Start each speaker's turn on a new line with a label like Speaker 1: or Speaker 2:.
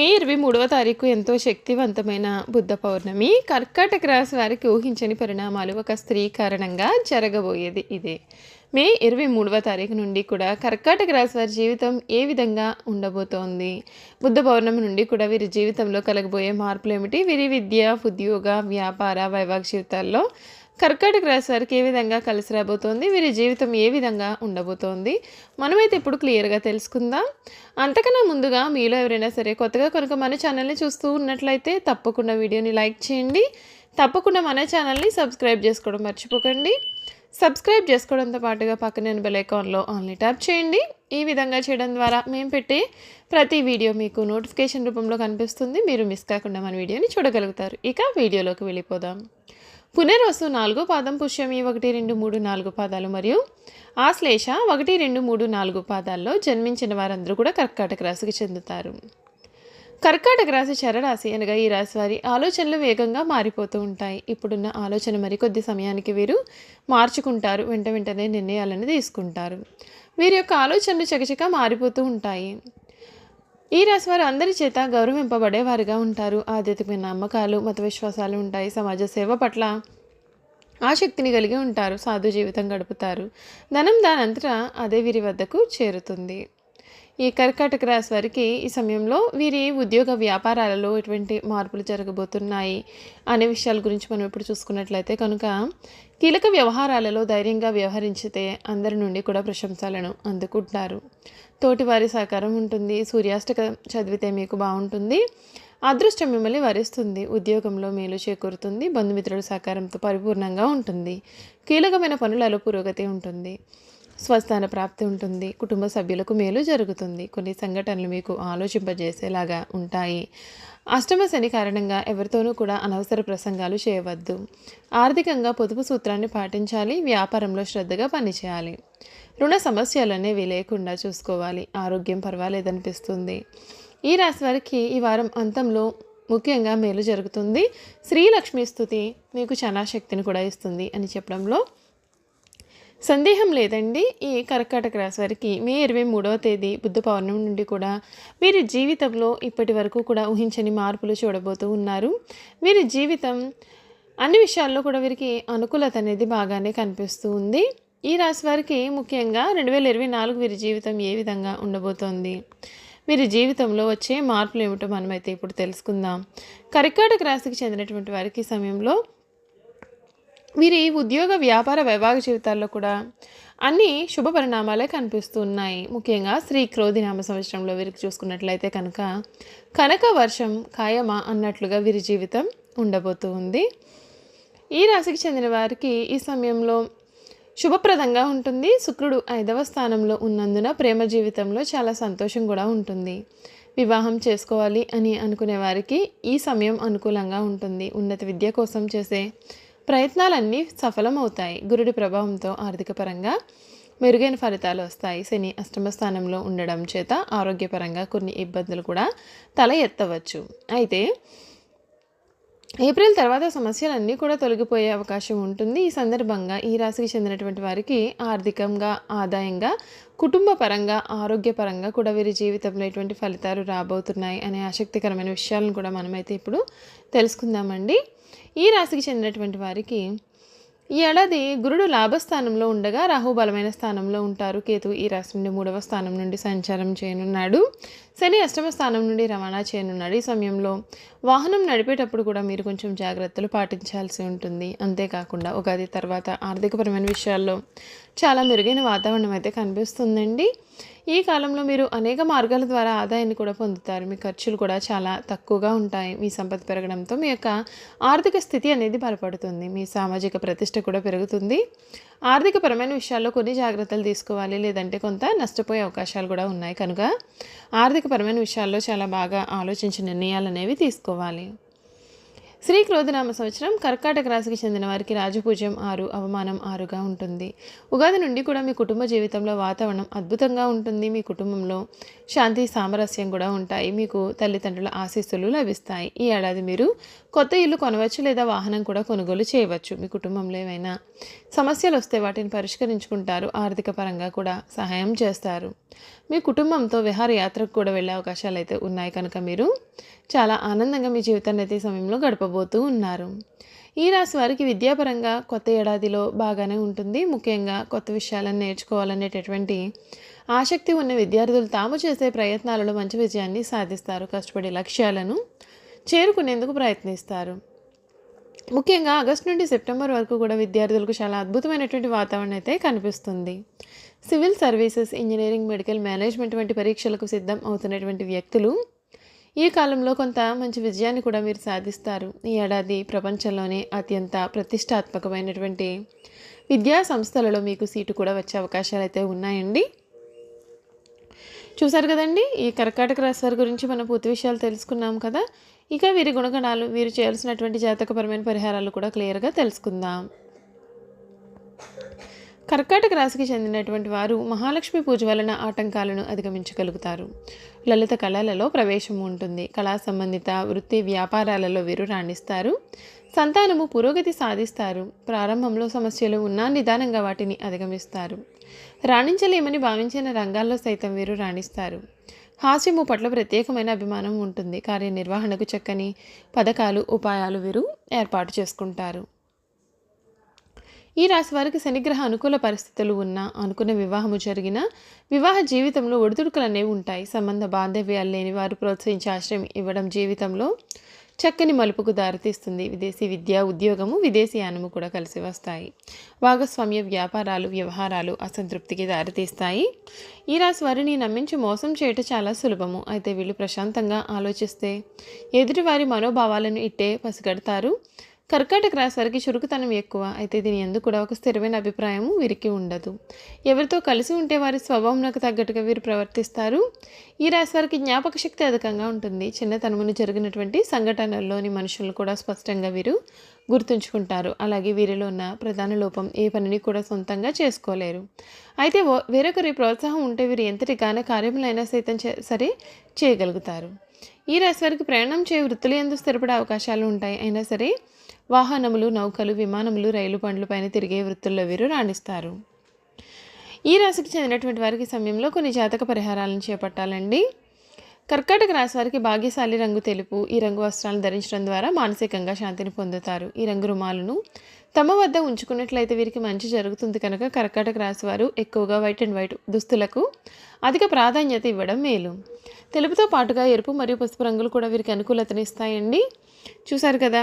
Speaker 1: మే ఇరవై మూడవ తారీఖు ఎంతో శక్తివంతమైన బుద్ధ పౌర్ణమి. కర్కాటక రాశి వారికి ఊహించని పరిణామాలు ఒక స్త్రీ కారణంగా జరగబోయేది ఇదే. మే ఇరవై మూడవ తారీఖు నుండి కూడా కర్కాటక రాశి వారి జీవితం ఏ విధంగా ఉండబోతోంది? బుద్ధ పౌర్ణమి నుండి కూడా వీరి జీవితంలో కలగబోయే మార్పులు ఏమిటి? వీరి విద్య ఉద్యోగ వ్యాపార వైవాహిక జీవితాల్లో కర్కాటక రాశి వారికి ఏ విధంగా కలిసి రాబోతోంది? వీరి జీవితం ఏ విధంగా ఉండబోతోంది? మనమైతే ఇప్పుడు క్లియర్గా తెలుసుకుందాం. అంతకన్నా ముందుగా మీలో ఎవరైనా సరే కొత్తగా కనుక మన ఛానల్ని చూస్తూ ఉన్నట్లయితే తప్పకుండా వీడియోని లైక్ చేయండి. తప్పకుండా మన ఛానల్ని సబ్స్క్రైబ్ చేసుకోవడం మర్చిపోకండి. సబ్స్క్రైబ్ చేసుకోవడంతో పాటుగా పక్కన బెల్ ఐకాన్లో ఆన్లీ ట్యాప్ చేయండి. ఈ విధంగా చేయడం ద్వారా మేము పెట్టే ప్రతి వీడియో మీకు నోటిఫికేషన్ రూపంలో కనిపిస్తుంది. మీరు మిస్ కాకుండా మన వీడియోని చూడగలుగుతారు. ఇక వీడియోలోకి వెళ్ళిపోదాం. పునర్వసు నాలుగో పాదం పుష్యమి ఒకటి రెండు మూడు నాలుగు పాదాలు మరియు ఆశ్లేష ఒకటి రెండు మూడు నాలుగు పాదాల్లో జన్మించిన వారందరూ కూడా కర్కాటక రాశికి చెందుతారు. కర్కాటక రాశి చరరాశి అనగా ఈ రాశి వారి ఆలోచనలు వేగంగా మారిపోతూ ఉంటాయి. ఇప్పుడున్న ఆలోచన మరికొద్ది సమయానికి వీరు మార్చుకుంటారు. వెంట వెంటనే నిర్ణయాలను తీసుకుంటారు. వీరి యొక్క ఆలోచనలు చకచక మారిపోతూ ఉంటాయి. ఈ రాశి వారు అందరి చేత గౌరవింపబడేవారుగా ఉంటారు. ఆధ్యాత్మిక నమ్మకాలు మత విశ్వాసాలు ఉంటాయి. సమాజ సేవ పట్ల ఆసక్తిని కలిగి ఉంటారు. సాధు జీవితం గడుపుతారు. ధనం దానంతటా అదే వీరి వద్దకు చేరుతుంది. ఈ కర్కాటక రాశి వారికి ఈ సమయంలో వీరి ఉద్యోగ వ్యాపారాలలో ఎటువంటి మార్పులు జరగబోతున్నాయి అనే విషయాల గురించి మనం ఇప్పుడు చూసుకున్నట్లయితే కనుక కీలక వ్యవహారాలలో ధైర్యంగా వ్యవహరించితే అందరి నుండి కూడా ప్రశంసలను అందుకుంటారు. తోటివారి సహకారం ఉంటుంది. సూర్యాష్టక చదివితే మీకు బాగుంటుంది. అదృష్టం మిమ్మల్ని వరిస్తుంది. ఉద్యోగంలో మేలు చేకూరుతుంది. బంధుమిత్రుల సహకారంతో పరిపూర్ణంగా ఉంటుంది. కీలకమైన పనులలో పురోగతి ఉంటుంది. స్వస్థాన ప్రాప్తి ఉంటుంది. కుటుంబ సభ్యులకు మేలు జరుగుతుంది. కొన్ని సంఘటనలు మీకు ఆలోచింపజేసేలాగా ఉంటాయి. అష్టమ శని కారణంగా ఎవరితోనూ కూడా అనవసర ప్రసంగాలు చేయవద్దు. ఆర్థికంగా పొదుపు సూత్రాన్ని పాటించాలి. వ్యాపారంలో శ్రద్ధగా పనిచేయాలి. రుణ సమస్యలు అనేవి లేకుండా చూసుకోవాలి. ఆరోగ్యం పర్వాలేదనిపిస్తుంది. ఈ రాశి వారికి ఈ వారం అంతంలో ముఖ్యంగా మేలు జరుగుతుంది. శ్రీలక్ష్మి స్థుతి మీకు చనా శక్తిని కూడా ఇస్తుంది అని చెప్పడంలో సందేహం లేదండి. ఈ కర్కాటక రాశి వారికి మే ఇరవై మూడవ తేదీ బుద్ధ పౌర్ణమి నుండి కూడా వీరి జీవితంలో ఇప్పటి వరకు కూడా ఊహించని మార్పులు చూడబోతూ ఉన్నారు. వీరి జీవితం అన్ని విషయాల్లో కూడా వీరికి అనుకూలత అనేది బాగానే కనిపిస్తూ ఉంది. ఈ రాశి వారికి ముఖ్యంగా రెండు వేల ఇరవై నాలుగు వీరి జీవితం ఏ విధంగా ఉండబోతోంది? వీరి జీవితంలో వచ్చే మార్పులు ఏమిటో మనమైతే ఇప్పుడు తెలుసుకుందాం. కర్కాటక రాశికి చెందినటువంటి వారికి సమయంలో వీరి ఉద్యోగ వ్యాపార వైభాగ జీవితాల్లో కూడా అన్ని శుభ పరిణామాలే కనిపిస్తున్నాయి. ముఖ్యంగా శ్రీ క్రోధి నామ సంవత్సరంలో వీరికి చూసుకున్నట్లయితే కనుక కనక వర్షం ఖాయమా అన్నట్లుగా వీరి జీవితం ఉండబోతూ ఉంది ఈ రాశికి చెందిన వారికి ఈ సమయంలో శుభప్రదంగా ఉంటుంది. శుక్రుడు ఐదవ స్థానంలో ఉన్నందున ప్రేమ జీవితంలో చాలా సంతోషం కూడా ఉంటుంది. వివాహం చేసుకోవాలి అని అనుకునే వారికి ఈ సమయం అనుకూలంగా ఉంటుంది. ఉన్నత విద్య కోసం చేసే ప్రయత్నాలన్నీ సఫలమవుతాయి. గురుడి ప్రభావంతో ఆర్థికపరంగా మెరుగైన ఫలితాలు వస్తాయి. శని అష్టమ స్థానంలో ఉండడం చేత ఆరోగ్యపరంగా కొన్ని ఇబ్బందులు కూడా తల ఎత్తవచ్చు. అయితే ఏప్రిల్ తర్వాత సమస్యలన్నీ కూడా తొలగిపోయే అవకాశం ఉంటుంది. ఈ సందర్భంగా ఈ రాశికి చెందినటువంటి వారికి ఆర్థికంగా ఆదాయంగా కుటుంబ పరంగా ఆరోగ్యపరంగా కూడా వీరి జీవితంలో ఎటువంటి ఫలితాలు రాబోతున్నాయి అనే ఆసక్తికరమైన విషయాలను కూడా మనమైతే ఇప్పుడు తెలుసుకుందామండి. ఈ రాశికి చెందినటువంటి వారికి ఈ ఏడాది గురుడు లాభస్థానంలో ఉండగా రాహు బలమైన స్థానంలో ఉంటారు. కేతు ఈ రాశి నుండి మూడవ స్థానం నుండి సంచారం చేయనున్నాడు. శని అష్టమ స్థానం నుండి రవాణా చేయనున్నాడు. ఈ సమయంలో వాహనం నడిపేటప్పుడు కూడా మీరు కొంచెం జాగ్రత్తలు పాటించాల్సి ఉంటుంది. అంతేకాకుండా ఉగాది తర్వాత ఆర్థికపరమైన విషయాల్లో చాలా మెరుగైన వాతావరణం అయితే కనిపిస్తుందండి. ఈ కాలంలో మీరు అనేక మార్గాల ద్వారా ఆదాయాన్ని కూడా పొందుతారు. మీ ఖర్చులు కూడా చాలా తక్కువగా ఉంటాయి. మీ సంపద పెరగడంతో మీ యొక్క ఆర్థిక స్థితి అనేది బలపడుతుంది. మీ సామాజిక ప్రతిష్ట కూడా పెరుగుతుంది. ఆర్థికపరమైన విషయాల్లో కొన్ని జాగ్రత్తలు తీసుకోవాలి. లేదంటే కొంత నష్టపోయే అవకాశాలు కూడా ఉన్నాయి. కనుక ఆర్థికపరమైన విషయాల్లో చాలా బాగా ఆలోచించి నిర్ణయాలు అనేవి తీసుకోవాలి. శ్రీ క్రోధనామ సంవత్సరం కర్కాటక రాశికి చెందిన వారికి రాజపూజ్యం ఆరు అవమానం ఆరుగా ఉంటుంది. ఉగాది నుండి కూడా మీ కుటుంబ జీవితంలో వాతావరణం అద్భుతంగా ఉంటుంది. మీ కుటుంబంలో శాంతి సామరస్యం కూడా ఉంటాయి. మీకు తల్లిదండ్రుల ఆశీస్సులు లభిస్తాయి. ఈ ఏడాది మీరు కొత్త ఇల్లు కొనవచ్చు లేదా వాహనం కూడా కొనుగోలు చేయవచ్చు. మీ కుటుంబంలో ఏమైనా సమస్యలు వస్తే వాటిని పరిష్కరించుకుంటారు. ఆర్థిక పరంగా కూడా సహాయం చేస్తారు. మీ కుటుంబంతో విహారయాత్రకు కూడా వెళ్ళే అవకాశాలు అయితే ఉన్నాయి. కనుక మీరు చాలా ఆనందంగా మీ జీవితాన్ని అయితే ఈ సమయంలో ఇవ్వబోతూ ఉన్నారు. ఈ రాశి వారికి విద్యాపరంగా కొత్త ఏడాదిలో బాగానే ఉంటుంది. ముఖ్యంగా కొత్త విషయాలను నేర్చుకోవాలనేటటువంటి ఆసక్తి ఉన్న విద్యార్థులు తాము చేసే ప్రయత్నాలలో మంచి విజయాన్ని సాధిస్తారు. కష్టపడే లక్ష్యాలను చేరుకునేందుకు ప్రయత్నిస్తారు. ముఖ్యంగా ఆగస్టు నుండి సెప్టెంబర్ వరకు కూడా విద్యార్థులకు చాలా అద్భుతమైనటువంటి వాతావరణం అయితే కనిపిస్తుంది. Civil services engineering medical management వంటి పరీక్షలకు సిద్ధం అవుతున్నటువంటి వ్యక్తులు ఈ కాలంలో కొంత మంచి విజయాన్ని కూడా మీరు సాధిస్తారు. ఈ ఏడాది ప్రపంచంలోనే అత్యంత ప్రతిష్టాత్మకమైనటువంటి విద్యా సంస్థలలో మీకు సీటు కూడా వచ్చే అవకాశాలు అయితే ఉన్నాయండి. చూసారు కదండి? ఈ కర్కాటక రాశి వారి గురించి మనం పూర్తి విషయాలు తెలుసుకున్నాం కదా? ఇక వీరి గుణగణాలు వీరు చేయాల్సినటువంటి జాతకపరమైన పరిహారాలు కూడా క్లియర్గా తెలుసుకుందాం. కర్కాటక రాశికి చెందినటువంటి వారు మహాలక్ష్మి పూజ వలన ఆటంకాలను అధిగమించగలుగుతారు. లలిత కళలలో ప్రవేశం ఉంటుంది. కళా సంబంధిత వృత్తి వ్యాపారాలలో వీరు రాణిస్తారు. సంతానము పురోగతి సాధిస్తారు. ప్రారంభంలో సమస్యలు ఉన్నా నిదానంగా వాటిని అధిగమిస్తారు. రాణించలేమని భావించిన రంగాల్లో సైతం వీరు రాణిస్తారు. హాస్యము పట్ల ప్రత్యేకమైన అభిమానం ఉంటుంది. కార్యనిర్వహణకు చక్కని పథకాలు ఉపాయాలు వీరు ఏర్పాటు చేసుకుంటారు. ఈ రాశి వారికి శనిగ్రహ అనుకూల పరిస్థితులు ఉన్నా అనుకున్న వివాహము జరిగిన వివాహ జీవితంలో ఒడిదుడుకులు అనేవి ఉంటాయి. సంబంధ బాంధవ్యాలు లేని వారు ప్రోత్సహించే ఆశ్రయం ఇవ్వడం జీవితంలో చక్కని మలుపుకు దారితీస్తుంది. విదేశీ విద్య ఉద్యోగము విదేశీ యానము కూడా కలిసి వస్తాయి. భాగస్వామ్య వ్యాపారాలు వ్యవహారాలు అసంతృప్తికి దారితీస్తాయి. ఈ రాశి వారిని నమ్మించి మోసం చేయటం చాలా సులభము. అయితే వీళ్ళు ప్రశాంతంగా ఆలోచిస్తే ఎదుటివారి మనోభావాలను ఇట్టే పసిగడతారు. కర్కాటక రాశి వారికి చురుకుతనం ఎక్కువ. అయితే దీని ఎందుకు కూడా ఒక స్థిరమైన అభిప్రాయము వీరికి ఉండదు. ఎవరితో కలిసి ఉంటే వారి స్వభావంకు తగ్గట్టుగా వీరు ప్రవర్తిస్తారు. ఈ రాశి వారికి జ్ఞాపక శక్తి అధికంగా ఉంటుంది. చిన్నతనమును జరిగినటువంటి సంఘటనల్లోని మనుషులను కూడా స్పష్టంగా వీరు గుర్తుంచుకుంటారు. అలాగే వీరిలో ఉన్న ప్రధాన లోపం ఏ పనిని కూడా సొంతంగా చేసుకోలేరు. అయితే వేరొకరి ప్రోత్సాహం ఉంటే వీరు ఎంతటిగానే కార్యములైనా సైతం సరే చేయగలుగుతారు. ఈ రాశి వారికి ప్రయాణం చేయ వృత్తులు ఎందుకు స్థిరపడే అవకాశాలు ఉంటాయి. అయినా సరే వాహనములు నౌకలు విమానములు రైలు పండ్ల పైన తిరిగే వృత్తుల్లో వీరు రాణిస్తారు. ఈ రాశికి చెందినటువంటి వారికి సమయంలో కొన్ని జాతక పరిహారాలను చేపట్టాలండి. కర్కాటక రాశి వారికి భాగ్యశాలి రంగు తెలుపు ఈ రంగు వస్త్రాలను ధరించడం ద్వారా మానసికంగా శాంతిని పొందుతారు. ఈ రంగు రుమాలను తమ వద్ద ఉంచుకున్నట్లయితే వీరికి మంచి జరుగుతుంది కనుక కర్కాటక రాశి వారు ఎక్కువగా వైట్ అండ్ వైట్ దుస్తులకు అధిక ప్రాధాన్యత ఇవ్వడం మేలు. తెలుపుతో పాటుగా ఎరుపు మరియు పసుపు రంగులు కూడా వీరికి అనుకూలతనిస్తాయండి చూసారు కదా